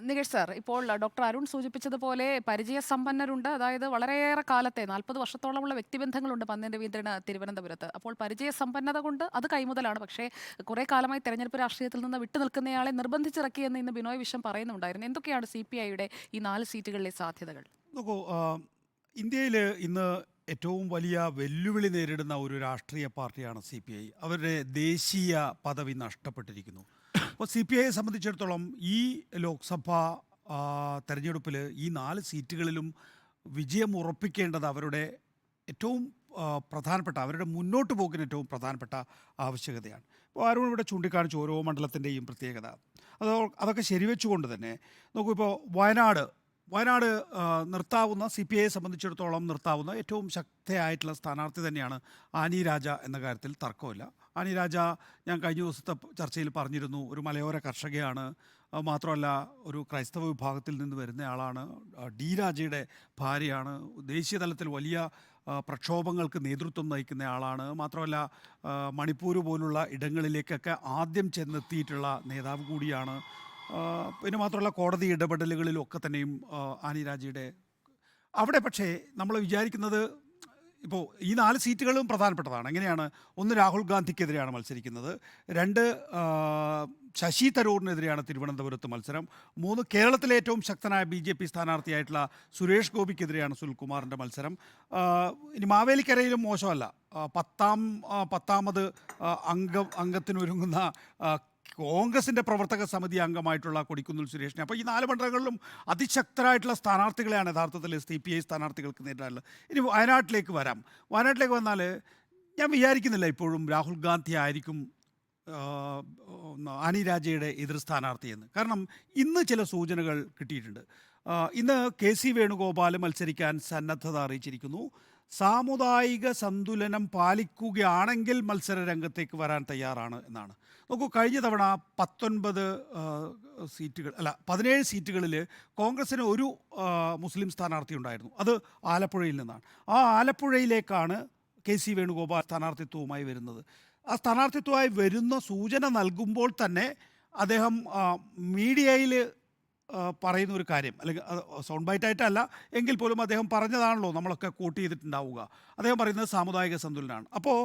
Nikesh sir ഇപ്പോൾ doctor Arun സൂചിപ്പിച്ചതുപോലെ പരിചയസമ്പന്നരുണ്ട്. അതായത് വളരെയേറെ കാലത്തെ നാൽപ്പത് വർഷത്തോളമുള്ള വ്യക്തിബന്ധങ്ങളുണ്ട് പന്നി രവീന്ദ്രന് തിരുവനന്തപുരത്ത്. അപ്പോൾ പരിചയസമ്പന്നത കൊണ്ട് അത് കൈമുതലാണ്. പക്ഷേ കുറേ കാലമായി തെരഞ്ഞെടുപ്പ് രാഷ്ട്രീയത്തിൽ നിന്ന് വിട്ടു നിൽക്കുന്നയാളെ നിർബന്ധിച്ചിറക്കിയെന്ന് ഇന്ന് ബിനോയ് വിശ്വം പറയുന്നുണ്ടായിരുന്നു. എന്തൊക്കെയാണ് സി പി ഐയുടെ ഈ നാല് സീറ്റുകളിലെ സാധ്യതകൾ? നോക്കൂ ഇന്ത്യയിൽ ഇന്ന് ഏറ്റവും വലിയ വെല്ലുവിളി നേരിടുന്ന ഒരു രാഷ്ട്രീയ പാർട്ടിയാണ് സി പി ഐ. അവരുടെ ദേശീയ പദവി നഷ്ടപ്പെട്ടിരിക്കുന്നു. അപ്പോൾ സി പി ഐയെ സംബന്ധിച്ചിടത്തോളം ഈ ലോക്സഭാ തെരഞ്ഞെടുപ്പിൽ ഈ നാല് സീറ്റുകളിലും വിജയം ഉറപ്പിക്കേണ്ടത് അവരുടെ ഏറ്റവും പ്രധാനപ്പെട്ട അവരുടെ മുന്നോട്ട് പോകുന്ന ഏറ്റവും പ്രധാനപ്പെട്ട ആവശ്യകതയാണ്. ഇപ്പോൾ ആരും ഇവിടെ ചൂണ്ടിക്കാണിച്ചു ഓരോ മണ്ഡലത്തിന്റെയും പ്രത്യേകത. അത് അതൊക്കെ ശരിവെച്ചുകൊണ്ട് തന്നെ നോക്കൂ ഇപ്പോൾ വയനാട് വയനാട് നിർത്താവുന്ന സി പി ഐയെ സംബന്ധിച്ചിടത്തോളം നിർത്താവുന്ന ഏറ്റവും ശക്തയായിട്ടുള്ള സ്ഥാനാർത്ഥി തന്നെയാണ് ആനി രാജ എന്ന കാര്യത്തിൽ തർക്കമില്ല ആനി രാജ ഞാൻ കഴിഞ്ഞ ദിവസത്തെ ചർച്ചയിൽ പറഞ്ഞിരുന്നു ഒരു മലയോര കർഷകയാണ്. മാത്രമല്ല ഒരു ക്രൈസ്തവ വിഭാഗത്തിൽ നിന്ന് വരുന്നയാളാണ് ഡി രാജയുടെ ഭാര്യയാണ്. ദേശീയ തലത്തിൽ വലിയ പ്രക്ഷോഭങ്ങൾക്ക് നേതൃത്വം നയിക്കുന്ന ആളാണ്. മാത്രമല്ല മണിപ്പൂർ പോലുള്ള ഇടങ്ങളിലേക്കൊക്കെ ആദ്യം ചെന്നെത്തിയിട്ടുള്ള നേതാവ് കൂടിയാണ്. പിന്നെ മാത്രമല്ല കോടതി ഇടപെടലുകളിലൊക്കെ തന്നെയും ആ, ആനി രാജയുടെ അവിടെ പക്ഷേ നമ്മൾ വിചാരിക്കുന്നത് ഇപ്പോൾ ഈ നാല് സീറ്റുകളും പ്രധാനപ്പെട്ടതാണ്. എങ്ങനെയാണ്? ഒന്ന് രാഹുൽ ഗാന്ധിക്കെതിരെയാണ് മത്സരിക്കുന്നത്. രണ്ട് ശശി തരൂറിനെതിരെയാണ് തിരുവനന്തപുരത്ത് മത്സരം. മൂന്ന് കേരളത്തിലെ ഏറ്റവും ശക്തനായ ബി ജെ പി സ്ഥാനാർത്ഥിയായിട്ടുള്ള സുരേഷ് ഗോപിക്കെതിരെയാണ് സുനിൽകുമാറിന്റെ മത്സരം. ഇനി മാവേലിക്കരയിലും മോശമല്ല. പത്താം പത്താമത് അംഗം അംഗത്തിനൊരുങ്ങുന്ന ആ, കോൺഗ്രസിന്റെ പ്രവർത്തക സമിതി അംഗമായിട്ടുള്ള കൊടിക്കുന്നിൽ സുരേഷിനെ. അപ്പോൾ ഈ നാല് മണ്ഡലങ്ങളിലും അതിശക്തരായിട്ടുള്ള സ്ഥാനാർത്ഥികളെയാണ് യഥാർത്ഥത്തിൽ സി പി ഐ സ്ഥാനാർത്ഥികൾക്ക് നേരിടാനുള്ളത്. ഇനി വയനാട്ടിലേക്ക് വരാം. വയനാട്ടിലേക്ക് വന്നാൽ ഞാൻ വിചാരിക്കുന്നില്ല ഇപ്പോഴും രാഹുൽ ഗാന്ധി ആയിരിക്കും ആനി രാജയുടെ എതിർ സ്ഥാനാർത്ഥിയെന്ന്. കാരണം ഇന്ന് ചില സൂചനകൾ കിട്ടിയിട്ടുണ്ട്. ഇന്ന് കെ സി വേണുഗോപാൽ മത്സരിക്കാൻ സന്നദ്ധത അറിയിച്ചിരിക്കുന്നു. സാമുദായിക സന്തുലനം പാലിക്കുകയാണെങ്കിൽ മത്സര രംഗത്തേക്ക് വരാൻ തയ്യാറാണ് എന്നാണ്. നോക്കൂ കഴിഞ്ഞ തവണ പത്തൊൻപത് സീറ്റുകൾ അല്ല പതിനേഴ് സീറ്റുകളിൽ കോൺഗ്രസ്സിന് ഒരു മുസ്ലിം സ്ഥാനാർത്ഥി ഉണ്ടായിരുന്നു. അത് ആലപ്പുഴയിൽ നിന്നാണ്. ആ ആലപ്പുഴയിലേക്കാണ് കെ സി വേണുഗോപാൽ സ്ഥാനാർത്ഥിത്വവുമായി വരുന്നത്. ആ സ്ഥാനാർത്ഥിത്വമായി വരുന്ന സൂചന നൽകുമ്പോൾ തന്നെ അദ്ദേഹം മീഡിയയിൽ പറയുന്ന ഒരു കാര്യം അല്ലെങ്കിൽ സൗണ്ട് ബൈറ്റ് ആയിട്ടല്ല എങ്കിൽ പോലും അദ്ദേഹം പറഞ്ഞതാണല്ലോ നമ്മളൊക്കെ കൂട്ടി ചെയ്തിട്ടുണ്ടാവുക. അദ്ദേഹം പറയുന്നത് സാമുദായിക സന്തുലനമാണ് അപ്പോൾ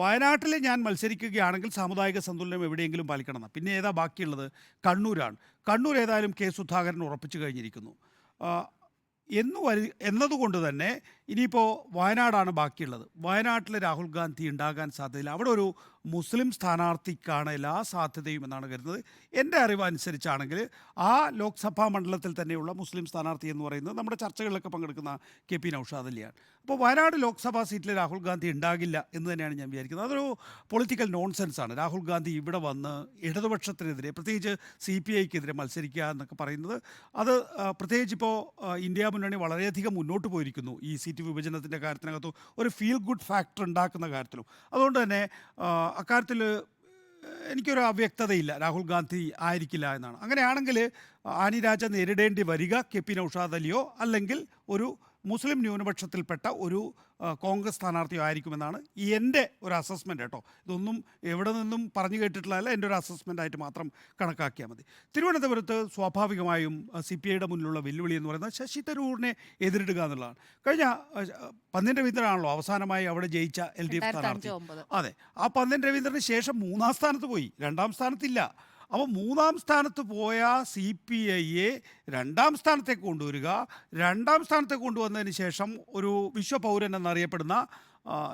വയനാട്ടിൽ ഞാൻ മത്സരിക്കുകയാണെങ്കിൽ സാമുദായിക സന്തുലനം എവിടെയെങ്കിലും പാലിക്കണം പിന്നെ ഏതാ ബാക്കിയുള്ളത്? കണ്ണൂരാണ്. കണ്ണൂർ ഏതായാലും കെ സുധാകരൻ ഉറപ്പിച്ചു കഴിഞ്ഞിരിക്കുന്നു. എന്ന് വരി എന്നതുകൊണ്ട് തന്നെ ഇനിയിപ്പോൾ വയനാടാണ് ബാക്കിയുള്ളത്. വയനാട്ടിൽ രാഹുൽ ഗാന്ധി ഉണ്ടാകാൻ സാധ്യതയില്ല. അവിടെ ഒരു മുസ്ലിം സ്ഥാനാർത്ഥിക്കാണ് എല്ലാ സാധ്യതയും എന്നാണ് കരുതുന്നത്. എന്റെ അറിവനുസരിച്ചാണെങ്കിൽ ആ ലോക്സഭാ മണ്ഡലത്തിൽ തന്നെയുള്ള മുസ്ലിം സ്ഥാനാർത്ഥി എന്ന് പറയുന്നത് നമ്മുടെ ചർച്ചകളിലൊക്കെ പങ്കെടുക്കുന്ന കെ പി നൌഷാദ് അലിയാണ്. അപ്പോൾ വയനാട് ലോക്സഭാ സീറ്റിൽ രാഹുൽ ഗാന്ധി ഉണ്ടാകില്ല എന്ന് തന്നെയാണ് ഞാൻ വിചാരിക്കുന്നത്. അതൊരു പൊളിറ്റിക്കൽ നോൺസെൻസ് ആണ്. രാഹുൽ ഗാന്ധി ഇവിടെ വന്ന് ഇടതുപക്ഷത്തിനെതിരെ പ്രത്യേകിച്ച് സി പി ഐക്കെതിരെ മത്സരിക്കുക എന്നൊക്കെ പറയുന്നത്. അത് പ്രത്യേകിച്ച് ഇപ്പോൾ ഇന്ത്യ മുന്നണി വളരെയധികം മുന്നോട്ട് പോയിരിക്കുന്നു. ഈ സീറ്റ് വിഭജനത്തിന്റെ കാര്യത്തിനകത്ത് ഒരു ഫീൽ ഗുഡ് ഫാക്ടർ ഉണ്ടാക്കുന്ന കാര്യത്തിലും. അതുകൊണ്ട് തന്നെ അക്കാര്യത്തിൽ എനിക്കൊരു അവ്യക്തതയില്ല. രാഹുൽ ഗാന്ധി ആയിരിക്കില്ല എന്നാണ്. അങ്ങനെയാണെങ്കിൽ ആനി രാജ നേരിടേണ്ടി വരിക കെ പി നൌഷാദ് അലിയോ അല്ലെങ്കിൽ ഒരു മുസ്ലിം ന്യൂനപക്ഷത്തിൽപ്പെട്ട ഒരു കോൺഗ്രസ് സ്ഥാനാർത്ഥിയായിരിക്കുമെന്നാണ് എന്റെ ഒരു അസസ്മെന്റ് കേട്ടോ. ഇതൊന്നും എവിടെ നിന്നും പറഞ്ഞു കേട്ടിട്ടുള്ളതല്ല എന്റെ ഒരു അസസ്മെന്റ് ആയിട്ട് മാത്രം കണക്കാക്കിയാൽ മതി. തിരുവനന്തപുരത്ത് സ്വാഭാവികമായും സി പി ഐയുടെ മുന്നിലുള്ള വെല്ലുവിളി എന്ന് പറയുന്നത് ശശി തരൂരിനെ എതിരിടുക എന്നുള്ളതാണ്. കഴിഞ്ഞ ആ, പന്ന്യൻ രവീന്ദ്രനാണല്ലോ അവസാനമായി അവിടെ ജയിച്ച എൽ ഡി എഫ് സ്ഥാനാർത്ഥി. അതെ. ആ പന്ന്യൻ രവീന്ദ്രന് ശേഷം മൂന്നാം സ്ഥാനത്ത് പോയി. രണ്ടാം സ്ഥാനത്തില്ല. അപ്പോൾ മൂന്നാം സ്ഥാനത്ത് പോയ സി പി ഐയെ രണ്ടാം സ്ഥാനത്തേക്ക് കൊണ്ടുവരിക. രണ്ടാം സ്ഥാനത്തേക്ക് കൊണ്ടുവന്നതിന് ശേഷം ഒരു വിശ്വപൗരൻ എന്നറിയപ്പെടുന്ന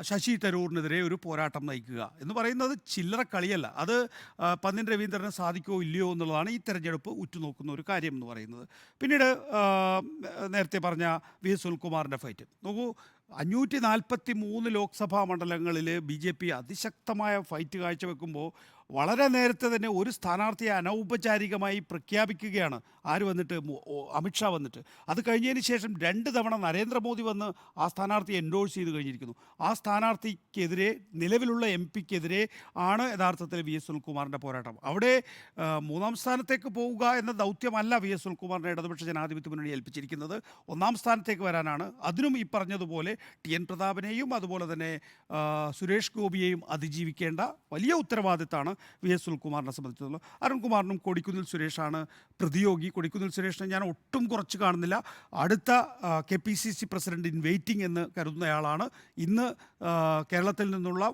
ശശി തരൂറിനെതിരെ ഒരു പോരാട്ടം നയിക്കുക എന്ന് പറയുന്നത് ചില്ലറ കളിയല്ല. അത് പന്നിൻ രവീന്ദ്രന് സാധിക്കുമോ ഇല്ലയോ എന്നുള്ളതാണ് ഈ തെരഞ്ഞെടുപ്പ് ഉറ്റുനോക്കുന്ന ഒരു കാര്യം എന്ന് പറയുന്നത്. പിന്നീട് നേരത്തെ പറഞ്ഞ വി എസ് സുനിൽകുമാറിന്റെ ഫൈറ്റ്. നോക്കൂ അഞ്ഞൂറ്റി നാൽപ്പത്തി മൂന്ന് ലോക്സഭാ മണ്ഡലങ്ങളിൽ ബി ജെ പി അതിശക്തമായ ഫൈറ്റ് കാഴ്ചവെക്കുമ്പോൾ വളരെ നേരത്തെ തന്നെ ഒരു സ്ഥാനാർത്ഥിയെ അനൗപചാരികമായി പ്രഖ്യാപിക്കുകയാണ്. ആര് വന്നിട്ട്? അമിത്ഷാ വന്നിട്ട്. അത് കഴിഞ്ഞതിന് ശേഷം രണ്ട് തവണ നരേന്ദ്രമോദി വന്ന് ആ സ്ഥാനാർത്ഥിയെ എൻഡോഴ്സ് ചെയ്ത് കഴിഞ്ഞിരിക്കുന്നു. ആ സ്ഥാനാർത്ഥിക്കെതിരെ നിലവിലുള്ള എം പിക്കെതിരെ ആണ് യഥാർത്ഥത്തിൽ വി എസ് സുനിൽകുമാറിന്റെ പോരാട്ടം. അവിടെ മൂന്നാം സ്ഥാനത്തേക്ക് പോവുക എന്ന ദൗത്യമല്ല വി എസ് സുനിൽകുമാറിനെ ഇടതുപക്ഷ ജനാധിപത്യ മുന്നണി ഏൽപ്പിച്ചിരിക്കുന്നത്. ഒന്നാം സ്ഥാനത്തേക്ക് വരാനാണ്. അതിനും ഈ പറഞ്ഞതുപോലെ ടി എൻ പ്രതാപനെയും അതുപോലെ തന്നെ സുരേഷ് ഗോപിയെയും അതിജീവിക്കേണ്ട വലിയ ഉത്തരവാദിത്തമാണ് വി എസ് സുൽകുമാറിനെ സംബന്ധിച്ചിടത്തോളം. അരുൺകുമാറിനും കൊടിക്കുന്നിൽ സുരേഷാണ് പ്രതിയോഗി. കൊടിക്കുന്നിൽ സുരേഷിനെ ഞാൻ ഒട്ടും കുറച്ച് കാണുന്നില്ല. അടുത്ത K P C C president in waiting എന്ന് കരുതുന്നയാളാണ്. ഇന്ന് കേരളത്തിൽ നിന്നുള്ള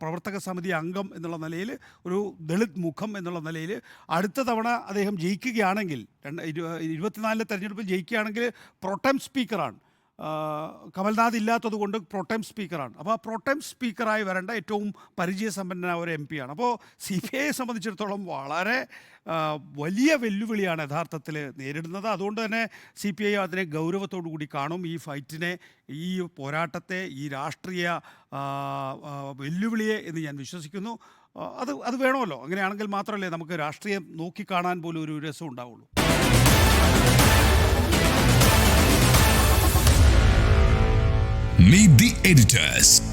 പ്രവർത്തക സമിതി അംഗം എന്നുള്ള നിലയിൽ ഒരു ദളിത് മുഖം എന്നുള്ള നിലയിൽ അടുത്ത തവണ അദ്ദേഹം ജയിക്കുകയാണെങ്കിൽ രണ്ട് ഇരു ഇരുപത്തിനാലിലെ തെരഞ്ഞെടുപ്പിൽ ജയിക്കുകയാണെങ്കിൽ പ്രോട്ടം സ്പീക്കറാണ്. കമൽനാഥ് ഇല്ലാത്തത് കൊണ്ട് പ്രോട്ടൈം സ്പീക്കറാണ്. അപ്പോൾ ആ പ്രോട്ടൈം സ്പീക്കറായി വരേണ്ട ഏറ്റവും പരിചയസമ്പന്നനായ ഒരു എം പിയാണ് അപ്പോൾ സി പി ഐയെ സംബന്ധിച്ചിടത്തോളം വളരെ വലിയ വെല്ലുവിളിയാണ് യഥാർത്ഥത്തിൽ നേരിടുന്നത്. അതുകൊണ്ട് തന്നെ സി പി ഐ അതിനെ ഗൗരവത്തോടു കൂടി കാണും. ഈ ഫൈറ്റിനെ ഈ പോരാട്ടത്തെ ഈ രാഷ്ട്രീയ വെല്ലുവിളിയെ എന്ന് ഞാൻ വിശ്വസിക്കുന്നു. അത് അത് വേണമല്ലോ. അങ്ങനെയാണെങ്കിൽ മാത്രമല്ലേ നമുക്ക് രാഷ്ട്രീയം നോക്കിക്കാണാൻ പോലും ഒരു രസം ഉണ്ടാവുള്ളൂ. The editors.